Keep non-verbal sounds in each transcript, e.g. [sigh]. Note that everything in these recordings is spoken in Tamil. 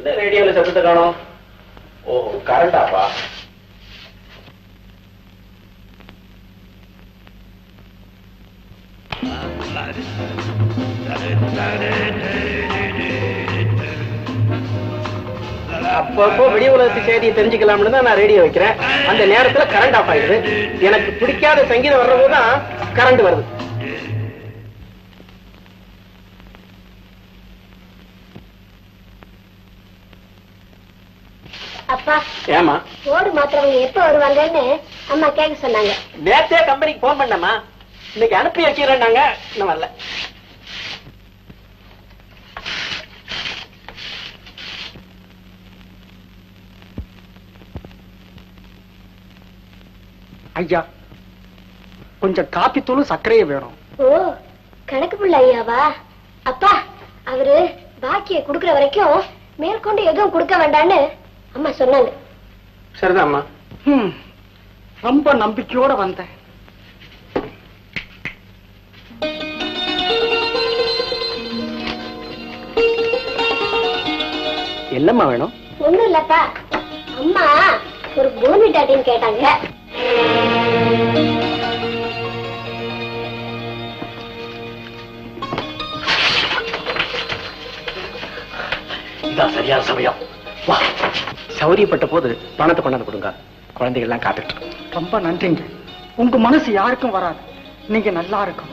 என்ன ரேடியோல சத்தத்தை காணும் ஓ கரண்டாப்பா அப்பப்போ வெளி உலகத்து செய்தியை தெரிஞ்சுக்கலாம்னு தான் நான் ரேடியோ வைக்கிறேன். அந்த நேரத்துல கரண்ட் ஆஃப் ஆயிடுது. எனக்கு பிடிக்காத சங்கீதம் வர்றபோது தான் கரண்ட் வருது. ஏமா ஓடு மாத்திரவங்க எப்ப வருவாங்கன்னு அம்மா கேட்க சொன்னாங்க. நேத்தே கம்பெனிக்கு போன் பண்ணமா இன்னைக்கு அனுப்பி வைக்கிறேன்னாங்க. இன்னும் வரல. ஐயா கொஞ்சம் காப்பி தூளும் சர்க்கரையும் வேணும். ஓ கணக்கு புள்ள ஐயாவா? அப்பா அவரு பாக்கிய குடுக்கற வரைக்கும் மேற்கொண்டு எதுவும் கொடுக்க வேண்டான்னு அம்மா சொன்னாங்க. சரிதாம்மா. ரொம்ப நம்பிக்கையோட வந்தேன். என்னம்மா வேணும்? ஒண்ணும் இல்லப்பா. அம்மா ஒரு போனிட்டாட்டின்னு கேட்டாங்க. இதான் சரியான சமயம். வா. சௌரியப்பட்ட போது பணத்தை கொண்டாந்து கொடுங்க. குழந்தைகள் எல்லாம் காத்துட்டு. ரொம்ப நன்றிங்க. உங்க மனசு யாருக்கும் வராது. நீங்க நல்லா இருக்கும்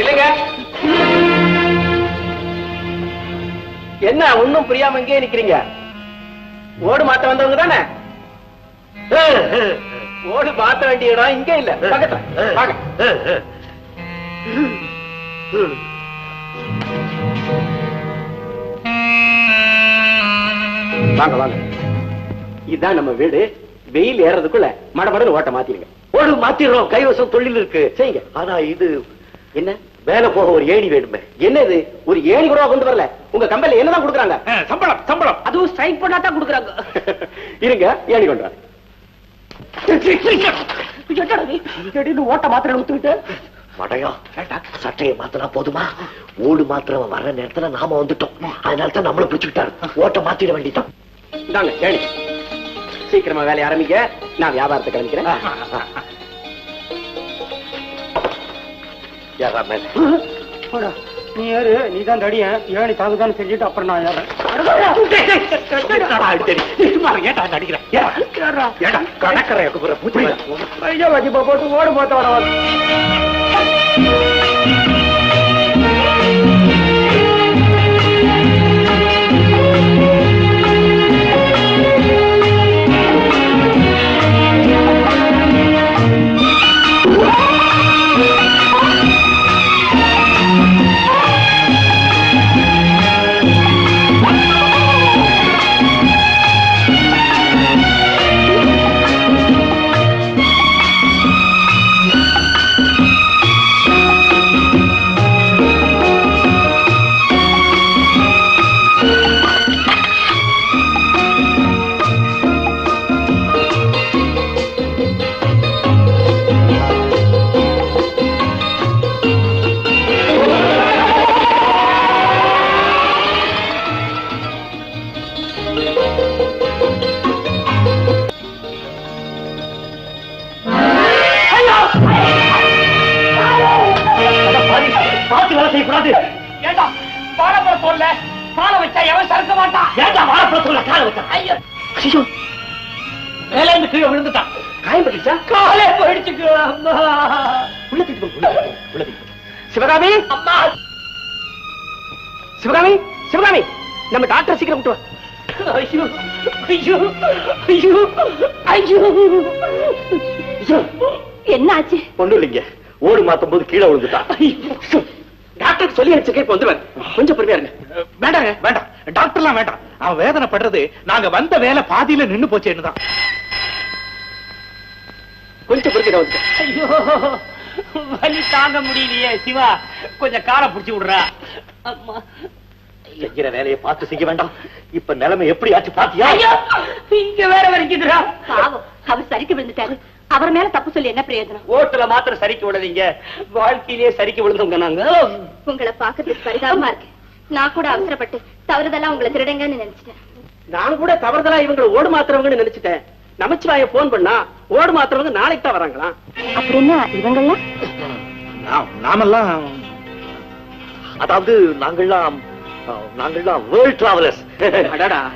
இல்லைங்க. என்ன ஒண்ணும் புரியாம இங்கே நிக்கிறீங்க? ஓடு மாத்த வந்தவங்க தானே? ஓடு மாத்த வேண்டிய இடம் இங்க இல்ல. பக்கத்துல. வாங்க வாங்க. இதான் நம்ம வீடு. வெயில் ஏறதுக்குள்ள மடமடன்னு ஓட்ட மாத்திருங்க ஓடு மாத்திடுறோம். கைவசம் தொழில் இருக்கு. செய்யுங்க. ஆனா இது என்ன? வேலை போக ஒரு ஏணி வேணுமே. என்னது? ஒரு ஏணி கூட கொண்டு வரல. உங்க கம்பெனில என்னதான் கொடுக்குறாங்க? சம்பளம் சம்பளம். அதுவும் ஸ்ட்ரைக் பண்ணா தான் கொடுக்குறாங்க. இருங்க ஏணி கொண்டு வரேன். ஓட்ட மாத்திரை ஊத்துக்கிட்டு? மடையா சட்டையை மாத்தினா போதுமா? ஓடு மாத்திரம் வர்ற நேரத்துல நாம வந்துட்டோம். அதனால தான் நம்மள பிடிச்சுக்கிட்டாரு. ஓட்ட மாத்திட வேண்டியதான் இந்தாங்க ஏணி சீக்கிரமா வேலையை ஆரம்பிக்க நான் வியாபாரத்தை கிளம்பிக்கிறேன் நீ ஏறு நீ தான் தடிய ஏணி தாங்குதான்னு செஞ்சுட்டு அப்புறம் நான் ஏறேன் ஐயா வஜிப்பா போட்டு ஓடு போத்த கால வச்சா ஐயோ. மேல இருந்து கீழே விழுந்துட்டான். காயம் பட்டுச்சா காலே போயிடுச்சு அம்மா. உள்ள போ. சிவகாமி! அம்மா. சிவகாமி! சிவகாமி! நம்ம டாக்டர் சீக்கிரம் கூட்டு வா. ஐயோ. ஐயோ. ஐயோ. ஐயோ. ஐயோ. என்ன ஆச்சு ஒண்ணும் இல்லைங்க. ஓடு மாத்தும் போது கீழே விழுந்துட்டான். டாக்டருக்கு சொல்லி அடிச்சுக்க இப்ப வந்துருவாரு கொஞ்சம் பொறுமையா இருங்க. வேண்டாங்க வேண்டாம். டாக்டர்லாம் வேண்டாம். அவன் வேதனைப்படுறது நாங்க வந்த வேலை பாதியில நின்னு போச்சேன்னு தான். கொஞ்சம் வந்து. ஐயோ வலி தாங்க முடியலையே சிவா. கொஞ்சம் காலை புடிச்சு விடுறா. அம்மா. செய்யற வேலையை பார்த்து செய்ய வேண்டாம். இப்ப நிலைமை எப்படி ஆச்சு பாத்தியா இங்க வேற வரைக்குதுடா பாவம் அவர் சரிக்கு விழுந்துட்டாரு. அவர் மேல தப்பு சொல்லி என்ன பிரயோஜனம்? ஓட்டுல மாத்திரம் சரிக்கு விடாதீங்க வாழ்க்கையிலேயே சரிக்கு விழுந்தவங்க நாங்க. உங்களை பாக்குறதுக்கு பரிதாபமா இருக்கு. நான் கூட அவசரப்பட்டு தவறுதெல்லாம் உங்களை திருடங்கன்னு நினைச்சிட்டேன். நான் கூட தவறுதலா இவங்களை ஓடு மாத்துறவங்கன்னு நினைச்சிட்டேன். நமச்சிவாய போன் பண்ணா ஓடு மாத்துறவங்க நாளைக்கு தான் வராங்களாம் அப்படின்னா இவங்கெல்லாம்? நாம்- நாமெல்லாம் அதாவது நாங்கள்லாம் நாங்கள்லாம் வேர்ல்ட் டிராவலர்ஸ் அடாடா.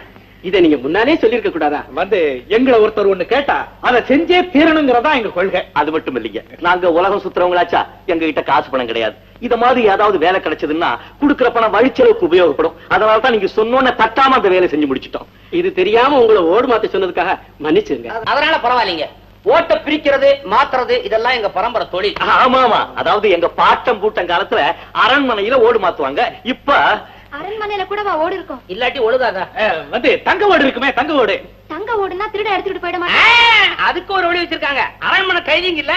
இதை நீங்க முன்னாலே சொல்லிருக்க கூடாதா? வந்து எங்களை ஒருத்தர் ஒண்ணு கேட்டா அதை செஞ்சே தீரணுங்கிறதா எங்க கொள்கை. அது மட்டும் இல்லைங்க. நாங்க உலகம் சுத்துறவங்களாச்சா? எங்க கிட்ட காசு பணம் கிடையாது. இத மாதிரி ஏதாவது வேலை கிடைச்சதுன்னா குடுக்கிற பணம் வழிச்செலவுக்கு உபயோகப்படும். அதனால தான் நீங்க சொன்னோன்ன தட்டாம அந்த வேலையை செஞ்சு முடிச்சிட்டோம். இது தெரியாம உங்களை ஓடு மாத்த சொன்னதுக்காக மன்னிச்சுங்க அதனால பரவாயில்லைங்க. ஓட்ட பிரிக்கிறது மாத்துறது இதெல்லாம் எங்க பரம்பரை தொழில். ஆமா ஆமா. அதாவது எங்க பாட்டம் பூட்டம் காலத்துல அரண்மனையில ஓடு மாத்துவாங்க. இப்ப அரண்மனையில கூடவா ஓடு இருக்கும். இல்லாட்டி ஒழுகாதா வந்து தங்க ஓடு இருக்குமே தங்க ஓடு. தங்க ஓடுனா திருட எடுத்துட்டு போயிட மாட்டேன். அதுக்கு ஒரு வழி வச்சிருக்காங்க. அரண்மனை கைதிங்க இல்ல.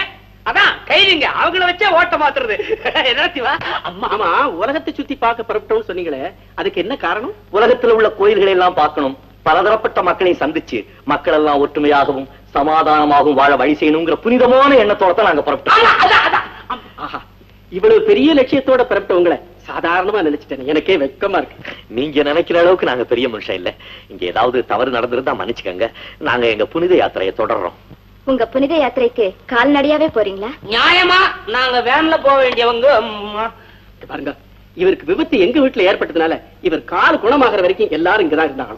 அதான் கைதிங்க அவங்கள வச்சே ஓட்ட மாத்துறது. [laughs] என்ன அம்மா ஆமா உலகத்தை சுத்தி பார்க்க புறப்பட்டோம்னு சொன்னீங்களே அதுக்கு என்ன காரணம்? உலகத்துல உள்ள கோயில்களை எல்லாம் பார்க்கணும். பலதரப்பட்ட மக்களை சந்திச்சு மக்கள் எல்லாம் ஒற்றுமையாகவும் சமாதானமாகவும் வாழ வழி செய்யணுங்கிற புனிதமான எண்ணத்தோட தான் நாங்க புறப்பட்டோம். ஆஹா இவ்வளவு பெரிய லட்சியத்தோட புறப்பட்டவங்கள சாதாரணமா நினைச்சிட்டேன். எனக்கே வெக்கமா இருக்கு. நீங்க நினைக்கிற அளவுக்கு நாங்க பெரிய மனுஷன் இல்ல. இங்க ஏதாவது தவறு நடந்திருந்தா மன்னிச்சுக்கங்க. நாங்க எங்க புனித யாத்திரையை தொடர்றோம். உங்க புனித யாத்திரைக்கு கால்நடையாவே போறீங்களா? நியாயமா? நாங்க வேன்ல போக வேண்டியவங்க பாருங்க. இவருக்கு விபத்து எங்க வீட்டுல ஏற்பட்டதுனால இவர் கால் குணமாகற வரைக்கும் எல்லாரும் இங்கதான் இருந்தாங்க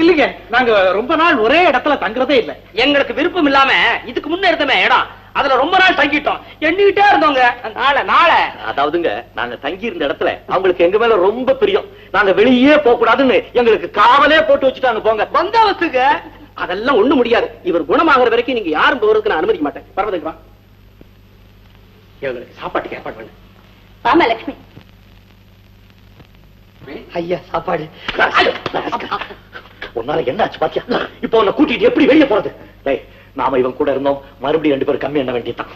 இல்லைங்க. நாங்க ரொம்ப நாள் ஒரே இடத்துல தங்குறதே இல்ல. எங்களுக்கு விருப்பம் இல்லாம இதுக்கு முன்ன இருந்தமே இடம். அதுல ரொம்ப நாள் தங்கிட்டோம். எண்ணிக்கிட்டே இருந்தோங்க. நாளை நாளை. அதாவதுங்க நாங்க தங்கி இருந்த இடத்துல அவங்களுக்கு எங்க மேல ரொம்ப பிரியம். நாங்க வெளியே போக கூடாதுன்னு எங்களுக்கு காவலே போட்டு வச்சுட்டாங்க போங்க. பந்தாவத்துக்கு அதெல்லாம் ஒண்ணு முடியாது. இவர் குணமாகற வரைக்கும் நீங்க யாரும் போறதுக்கு நான் அனுமதிக்க மாட்டேன். பரவதுக்கு வா இவங்களுக்கு சாப்பாட்டுக்கு ஏற்பாடு பண்ணு. ஆமா லட்சுமி ஐயா சாப்பாடு. உன்னால என்ன ஆச்சு பாத்தியா? இப்போ உன்னை கூட்டிட்டு எப்படி வெளியே போறது? டேய் நாம இவன் கூட இருந்தோம். மறுபடியும் ரெண்டு பேரும் கம்மி என்ன வேண்டியதான்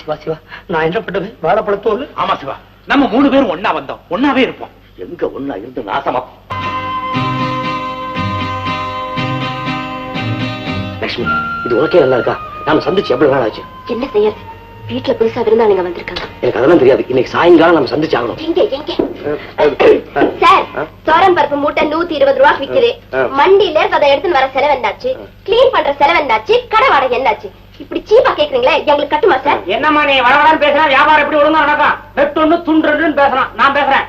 சிவா சிவா நான் என்ன பண்ணது வாழைப்பழத்தோடு ஆமா சிவா. நம்ம மூணு பேரும் ஒண்ணா வந்தோம். ஒண்ணாவே இருப்போம். எங்க ஒண்ணா இருந்து நாசமா? லட்சுமி இது உனக்கே நல்லா இருக்கா? நாம சந்திச்சு எவ்வளவு நாள் ஆச்சு? என்ன செய்யறது? வீட்டுல புதுசா விருந்தாளிங்க வந்திருக்காங்க. எனக்கு அதெல்லாம் தெரியாது. இன்னைக்கு சாயங்காலம் நம்ம சந்திச்சு ஆகணும் எங்க? எங்க சார் சோரம் பருப்பு மூட்டை நூத்தி இருபது ரூபா விக்குது. மண்டியில இருந்து அதை எடுத்துன்னு வர செலவு என்னாச்சு? கிளீன் பண்ற செலவு என்னாச்சு? கடை வாடகை என்னாச்சு? இப்படி சீப்பா கேக்குறீங்களே எங்களுக்கு கட்டுமா சார்? என்னம்மா நீ வளவளான்னு பேசுறா? வியாபாரம் எப்படி ஒழுங்கா நடக்கும் வெட்டொன்னு துண்டுன்னு பேசலாம் நான் பேசுறேன்.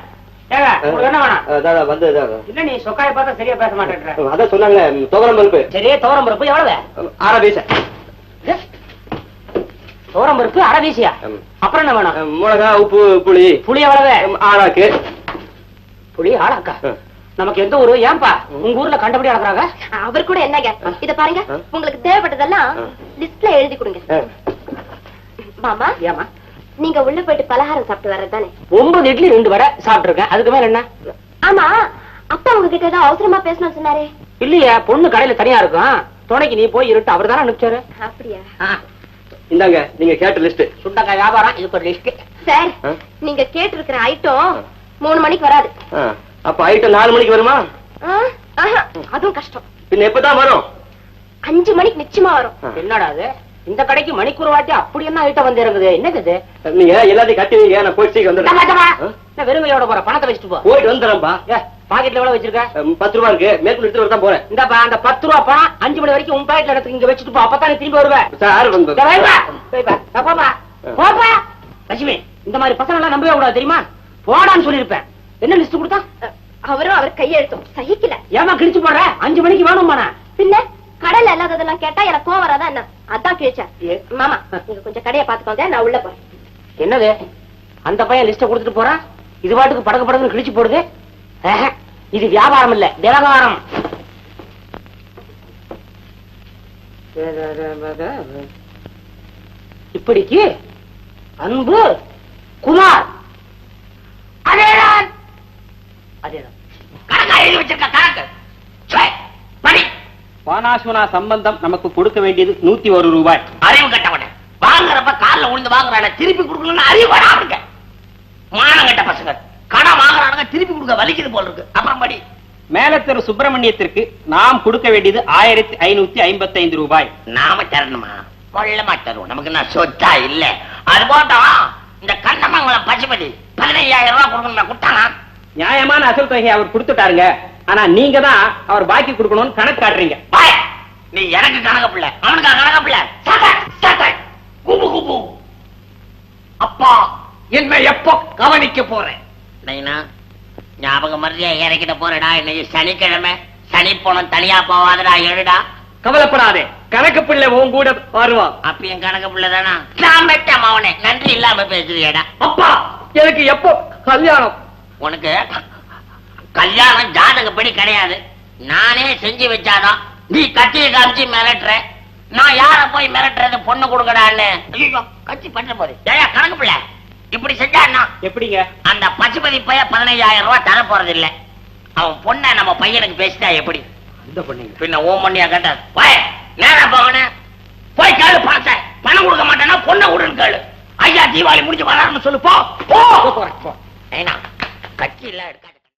ஏங்க உங்களுக்கு என்ன வேணும்? வந்து இல்ல நீ சொக்காய பார்த்தா சரியா பேச மாட்டேன்ற? அதான் சொன்னாங்க துவரம் பருப்பு. சரியே துவரம் பருப்பு எவ்வளவு? ஆறா பீச. துவரம் பருப்பு அரை வீசியா. அப்புறம் என்ன வேணும்? மிளகா உப்பு புளி. புளி எவ்வளவு? ஆறாக்கு புளி ஆளாக்கா. நமக்கு எந்த ஊரு? ஏன்பா? உங்க ஊர்ல கண்டபடி அளக்குறாங்க அவர் கூட என்னங்க இத பாருங்க உங்களுக்கு தேவைப்பட்டதெல்லாம் லிஸ்ட்ல எழுதி கொடுங்க. மாமா ஏமா நீங்க உள்ள போயிட்டு பலகாரம் சாப்பிட்டு வர்றதுதானே ஒன்பது இட்லி ரெண்டு வடை சாப்பிட்டு இருக்கேன் அதுக்கு மேல என்ன? ஆமா அப்பா உங்ககிட்ட ஏதோ அவசரமா பேசணும்னு சொன்னாரே. இல்லையே பொண்ணு கடையில தனியா இருக்கும். துணைக்கு நீ போய் இருட்டு அவர் தானே அனுப்பிச்சாரு? அப்படியா? இந்தாங்க நீங்க கேட்ட லிஸ்ட் சுண்டக்காய் வியாபாரம் இதுக்கு ஒரு லிஸ்ட் சார்? நீங்க கேட்டிருக்கிற ஐட்டம் மூணு மணிக்கு வராது. அப்ப ஐட்டம் நாலு மணிக்கு வருமா? அதுவும் கஷ்டம். பின்ன எப்பதான் வரும்? அஞ்சு மணிக்கு நிச்சயமா வரும். என்னடா அது? இந்த கடைக்கு மணிக்கூர் வாட்டி அப்படி என்ன ஐட்டம் வந்து இறங்குது? என்னது இது? நீங்க எல்லாத்தையும் கட்டி வைங்க நான் போயிட்டு சீக்கிரம் வந்துடுறேன். வெறுங்கையோட போற பணத்தை வச்சுட்டு போ. போயிட்டு வந்துடுறேன்பா. ஏ பாக்கெட்ல எவ்வளவு வச்சிருக்க? பத்து ரூபா இருக்கு. மேற்கொண்டு எடுத்துட்டு வரதான் போறேன். இந்தப்பா அந்த பத்து ரூபா பணம் அஞ்சு மணி வரைக்கும் உன் பாக்கெட்ல எடுத்து இங்க வச்சுட்டு போ. அப்பதான் நீ திரும்பி வருவ. சார் வந்து இங்க வைப்பா. வைப்பா. ஆ, போப்பா. லட்சுமி இந்த மாதிரி பசங்க எல்லாம் நம்பவே கூடாது தெரியுமா? போடான்னு சொல்லிருப்பேன் என்ன லிஸ்ட் கொடுத்தா? அவரும் அவர் கையெழுத்தும். சகிக்கல. ஏமா கிழிச்சு போடுற? அஞ்சு மணிக்கு வேணும்மா பின்ன கடையில இல்லாததெல்லாம் கேட்டா எனக்கு கோவம் வராதா என்ன? அதான் கிழிச்சேன். மாமா நீங்க கொஞ்சம் கடையை பாத்துக்கோங்க நான் உள்ள போறேன். என்னது? அந்த பையன் லிஸ்ட கொடுத்துட்டு போறான் இது பாட்டுக்கு படகு படகுன்னு கிழிச்சு போடுது? இது வியாபாரம் இல்ல விவகாரம். இப்படிக்கு அன்பு குமார். அதேதான். அதேதான். கணக்கா எழுதி வச்சிருக்க கணக்கு பானாசுனா சம்பந்தம் நமக்கு கொடுக்க வேண்டியது நூத்தி ஒரு ரூபாய். அறிவு கட்டவன. வாங்குறப்ப கால்ல விழுந்து வாங்குறான திருப்பி கொடுக்கணும்னு அறிவு வராதுங்க மானம் கட்ட பசங்க. கடன் வாங்குறானுங்க திருப்பி கொடுக்க வலிக்குது போல இருக்கு. அப்புறம் படி. மேலத்தெரு சுப்பிரமணியத்திற்கு நாம் கொடுக்க வேண்டியது ஆயிரத்தி ஐநூத்தி ஐம்பத்தி ஐந்து ரூபாய். நாம தரணுமா? கொள்ளமா தருவோம். நமக்கு என்ன சொத்தா இல்ல. அது போட்டோம் இந்த கண்ணமங்கலம் பசுபதி பதினையாயிரம் ரூபாய் கொடுக்கணும் கொடுத்தானா? நியாயமான அசல் தொகை அவர் கொடுத்துட்டாருங்க. ஆனா நீங்க தான் அவர் பாக்கி கொடுக்கணும்னு கணக்கு காட்டுறீங்க. நீ எனக்கு கணக்கு பிள்ளை. அவனுக்கு கணக்கு பிள்ளை. குபு குபு. அப்பா என்ன எப்போ கவனிக்க போறேன்? நைனா ஞாபகம் மரியா இறக்கிட்ட போறடா. இன்னைக்கு சனிக்கிழமை சனி போனம் தனியா போவாதடா எழுடா. கவலைப்படாதே. கணக்கு பிள்ளை உன் கூட வருவான் அப்பயும் கணக்கு பிள்ளை தானா? நான் மெட்ட மவனே நன்றி இல்லாம பேசுறியடா. அப்பா எனக்கு எப்போ கல்யாணம்? உனக்கு கல்யாணம் ஜாதகப்படி கிடையாது. நானே செஞ்சு வச்சாதான். நீ கத்தியை காமிச்சு மிரட்டுற. நான் யார போய் மிரட்டுறது பொண்ணு கொடுக்கடான்னு? கட்சி பண்ண ஏயா கணக்கு பிள்ளை. இப்படி செஞ்சான்னா எப்படிங்க? அந்த பசுபதி பைய பதினையாயிரம் ரூபாய் தர போறது இல்ல அவன் பொண்ணை நம்ம பையனுக்கு பேசிட்டா எப்படி? இந்த பண்ணீங்க. பின்ன ஓ மண்ணியா கேட்டார் போய் நேரா போகணு. போய் கேளு பணத்தை. பணம் கொடுக்க மாட்டேன்னா பொண்ணை விடுன்னு கேளு. ஐயா தீபாவளி முடிஞ்சு வரான்னு சொல்லு போ போ. கட்சி இல்ல